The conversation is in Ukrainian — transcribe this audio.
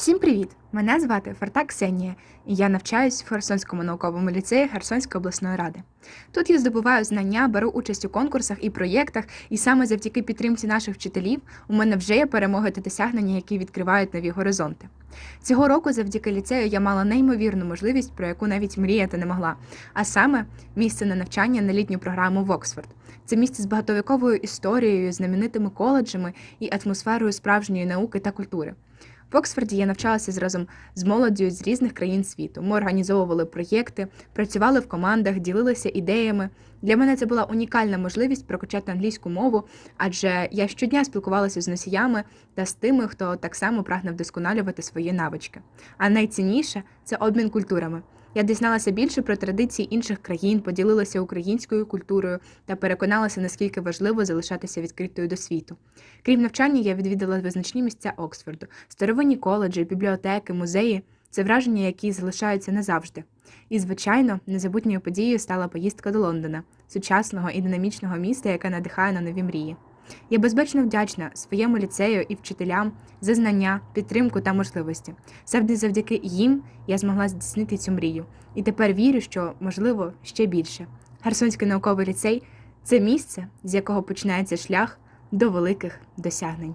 Всім привіт! Мене звати Фарта Ксенія, і я навчаюсь в Херсонському науковому ліцеї Херсонської обласної ради. Тут я здобуваю знання, беру участь у конкурсах і проєктах, і саме завдяки підтримці наших вчителів у мене вже є перемоги та досягнення, які відкривають нові горизонти. Цього року, завдяки ліцею, я мала неймовірну можливість, про яку навіть мріяти не могла, а саме місце на навчання на літню програму в Оксфорд. Це місце з багатовіковою історією, знаменитими коледжами і атмосферою справжньої науки та культури. В Оксфорді я навчалася разом з молоддю з різних країн світу. Ми організовували проєкти, працювали в командах, ділилися ідеями. Для мене це була унікальна можливість прокачати англійську мову, адже я щодня спілкувалася з носіями та з тими, хто так само прагне вдосконалювати свої навички. А найцінніше це обмін культурами. Я дізналася більше про традиції інших країн, поділилася українською культурою та переконалася, наскільки важливо залишатися відкритою до світу. Крім навчання, я відвідала визначні місця Оксфорду, старовинні коледжі, бібліотеки, музеї. Це враження, які залишаються назавжди. І, звичайно, незабутньою подією стала поїздка до Лондона, сучасного і динамічного міста, яке надихає на нові мрії. Я безпечно вдячна своєму ліцею і вчителям за знання, підтримку та можливості. Саме завдяки їм я змогла здійснити цю мрію. І тепер вірю, що можливо ще більше. Херсонський науковий ліцей це місце, з якого починається шлях до великих досягнень.